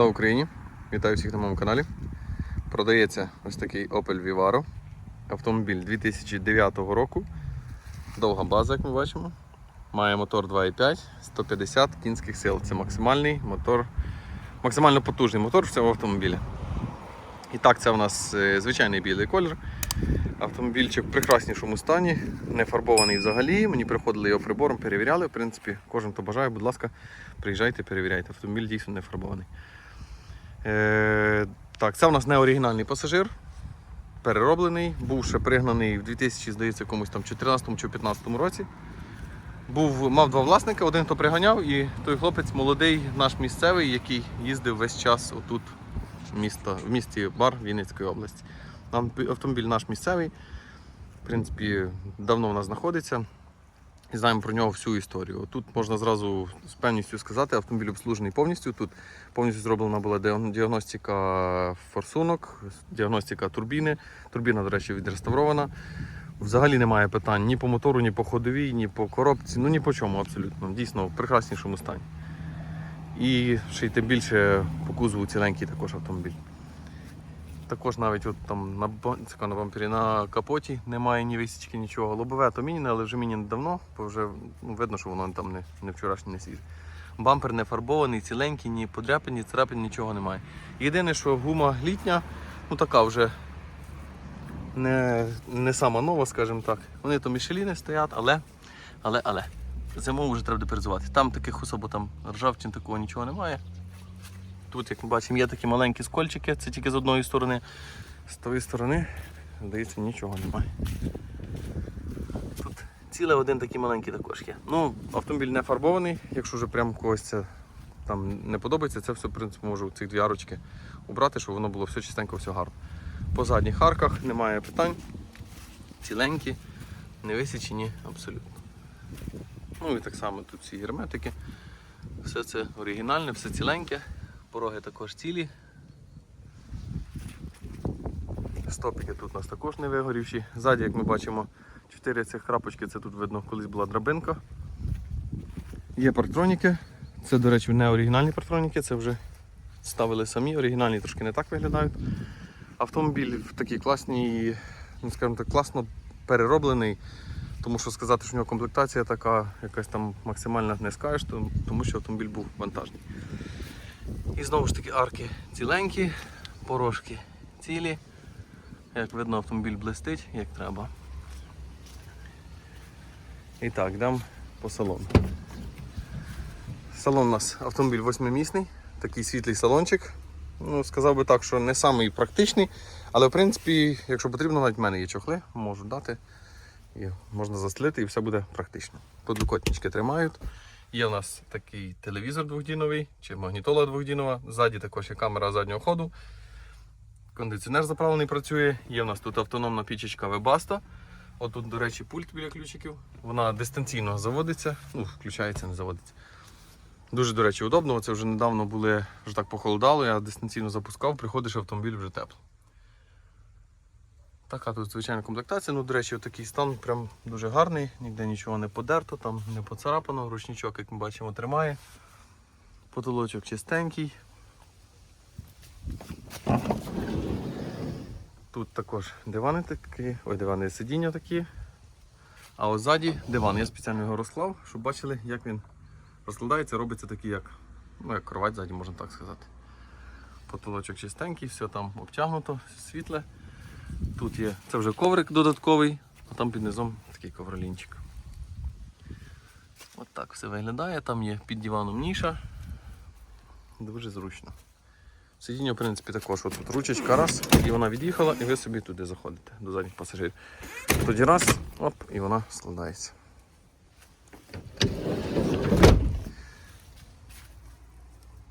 Слава Україні! Вітаю всіх на моєму каналі. Продається ось такий Opel Vivaro. Автомобіль 2009 року. Довга база, як ми бачимо. Має мотор 2.5, 150 кінських сил. Це максимальний мотор, максимально потужний мотор в цьому автомобілі. І так, це у нас е, звичайний білий колір. Автомобільчик в прекраснішому стані, не фарбований взагалі. Мені приходили його прибором, перевіряли. В принципі, кожен, хто бажає, будь ласка, приїжджайте, перевіряйте. Автомобіль дійсно не фарбований. Е, так, це у нас не оригінальний пасажир. Перероблений, був ще пригнаний в 2000, здається, якомусь там 14 чи 15 році. Був, мав два власника, один хто приганяв, і той хлопець молодий, наш місцевий, який їздив весь час отут місто, в місті Бар Вінницької області. Нам автомобіль наш місцевий, в принципі, давно в нас знаходиться. І знаємо про нього всю історію. Тут можна зразу з певністю сказати, автомобіль обслужений повністю. Тут повністю зроблена була діагностика форсунок, діагностика турбіни. Турбіна, до речі, відреставрована. Взагалі немає питань ні по мотору, ні по ходовій, ні по коробці, ну ні по чому абсолютно. Дійсно в прекраснішому стані. І ще й тим більше по кузову ціленький також автомобіль. Також навіть от там на, це на бампері на капоті немає ні висічки, нічого. Лобове то мініне, але вже мініне давно, бо вже ну, видно, що воно там не, не вчорашнє, не свіже. Бампер не фарбований, ціленький, ні подряпин, ні царапин, нічого немає. Єдине, що гума літня, ну така вже не, не сама нова, скажімо так. Вони то мішеліни стоять, але, але, але. Зимову вже треба доперезувати. Там таких особо там ржавчин такого нічого немає. Тут, як ми бачимо, є такі маленькі скольчики, це тільки з одної сторони. З тої сторони, здається, нічого немає. Тут ціле один такий маленький також є. Ну, автомобіль не фарбований, якщо вже прямо когось це там не подобається, це все, в принципі, можу ці дві арочки убрати, щоб воно було все чистенько, все гарно. По задніх арках немає питань. Ціленькі, не висічені абсолютно. Ну і так само тут ці герметики. Все це оригінальне, все ціленьке. Пороги також цілі. Стопики тут у нас також не вигорівші. Ззаді, як ми бачимо, чотири цих крапочки, це тут видно, колись була драбинка. Є партроніки. Це, до речі, не оригінальні партроніки, це вже ставили самі, оригінальні трошки не так виглядають. Автомобіль в такій класній, ну скажімо так, класно перероблений. Тому що сказати, що в нього комплектація така, якась там максимальна не скажеш, тому що автомобіль був вантажний. І знову ж таки арки ціленькі, порожки цілі. Як видно, автомобіль блистить, як треба. І так, йдемо по салону. Салон у нас автомобіль восьмимісний, такий світлий салончик. Ну, сказав би так, що не самий практичний, але в принципі, якщо потрібно, навіть в мене є чохли, можу дати. І можна застлити і все буде практично. Подлокотнички тримають. Є у нас такий телевізор двохдіновий чи магнітола двохдінова. Ззаді також є камера заднього ходу. Кондиціонер заправлений працює. Є у нас тут автономна пічечка Webasto. Отут, до речі, пульт біля ключиків. Вона дистанційно заводиться, ну, включається, не заводиться. Дуже, до речі, удобно. Це вже недавно були, вже так похолодало, я дистанційно запускав, приходиш автомобіль вже тепло. Така тут звичайна комплектація. Ну, до речі, такий стан прям дуже гарний, ніде нічого не подерто, там не поцарапано, ручничок, як ми бачимо, тримає. Потолочок чистенький. Тут також дивани такі, ой, дивани сидіння такі. А ось ззаді диван. Я спеціально його розклав, щоб бачили, як він розкладається, робиться такий, як, ну, як кровать ззаді, можна так сказати. Потолочок чистенький, все там обтягнуто, світле. Тут є, це вже коврик додатковий, а там під низом такий ковролінчик. От так все виглядає, там є під диваном ніша. Дуже зручно. Сидіння, в принципі, також от тут ручечка раз, і вона від'їхала, і ви собі туди заходите до задніх пасажирів. Тоді раз, оп, і вона складається.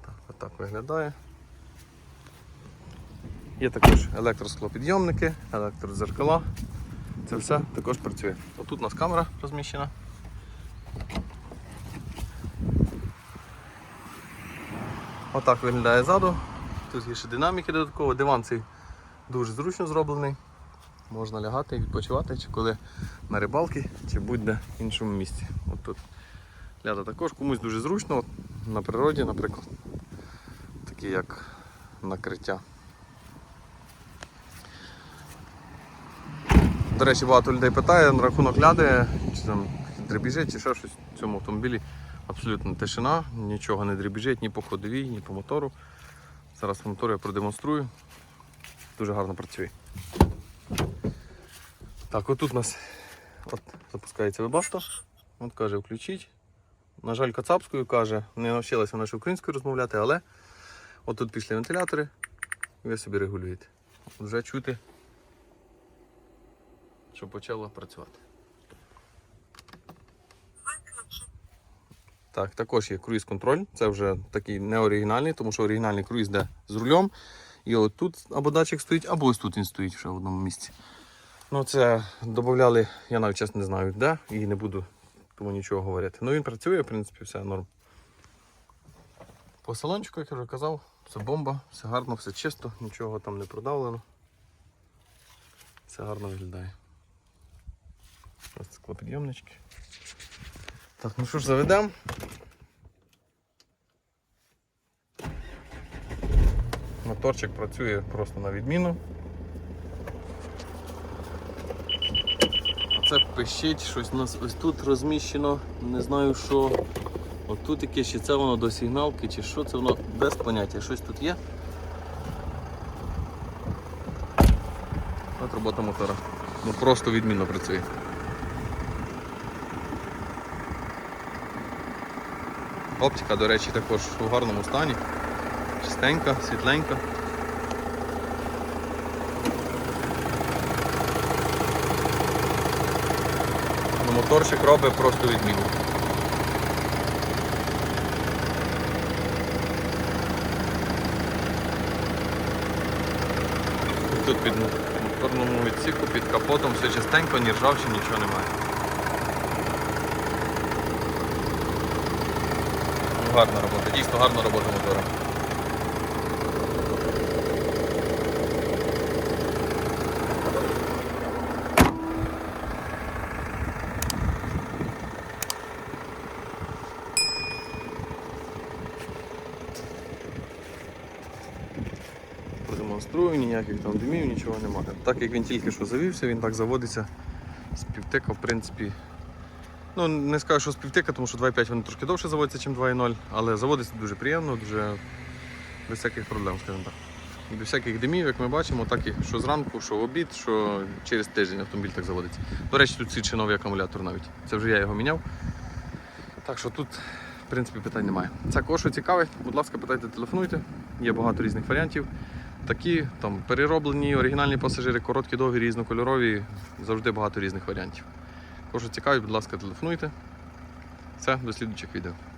Так, отак виглядає. Є також електросклопідйомники, електрозеркала. Це все також працює. Отут у нас камера розміщена. Отак виглядає ззаду. Тут є ще динаміки додатково. Диван цей дуже зручно зроблений. Можна лягати і відпочивати, чи коли на рибалки, чи будь-де іншому місці. От тут ляда також комусь дуже зручно, от на природі, наприклад. такі як накриття. До речі, багато людей питає на рахунок ляди, чи там дребіжить, чи ще щось в цьому автомобілі. Абсолютно тишина, нічого не дребіжить ні по ходовій, ні по мотору. Зараз по я продемонструю. Дуже гарно працює. Так, отут у нас от, запускається вебасто. От каже, включіть. На жаль, кацапською каже, не навчилася вона українською розмовляти, але от тут пішли вентилятори, ви собі регулюєте. Вже чути, що почало працювати. Так, також є круїз-контроль. Це вже такий не оригінальний, тому що оригінальний круїз йде з рулем. І от тут або датчик стоїть, або ось тут він стоїть ще в одному місці. Ну, це додавали, я навіть чесно не знаю де, і не буду тому нічого говорити. Ну він працює, в принципі, все норм. По салончику, як я вже казав, все бомба, все гарно, все чисто, нічого там не продавлено. Все гарно виглядає. Ось склопідйомнички. Так, ну що ж, заведемо. Моторчик працює просто на відміну. Це пищить, щось у нас ось тут розміщено, не знаю що. От тут якесь, чи це воно до сигналки, чи що це воно без поняття. Щось тут є. От робота мотора. Ну просто відмінно працює. Оптика, до речі, також у гарному стані. Чистенька, світленька. Ну, моторчик робить просто відмінно. І Тут під моторному відсіку, під капотом все чистенько, ні ржавчини, нічого немає. Гарна робота, дійсно гарна робота мотора. Продемонструю, ніяких там димів, нічого немає. Так як він тільки що завівся, він так заводиться з півтика, в принципі. Ну, не скажу, що з півтика, тому що 2,5 вони трошки довше заводяться, ніж 2,0, але заводиться дуже приємно, дуже без всяких проблем, скажімо так. Без всяких димів, як ми бачимо, так і що зранку, що в обід, що через тиждень автомобіль так заводиться. До речі, тут свідчий новий акумулятор навіть. Це вже я його міняв. Так що тут, в принципі, питань немає. Це кого що цікавить, будь ласка, питайте, телефонуйте. Є багато різних варіантів. Такі, там, перероблені, оригінальні пасажири, короткі, довгі, різнокольорові, завжди багато різних варіантів. Кого цікаві, будь ласка, телефонуйте. Все, до слідуючих відео.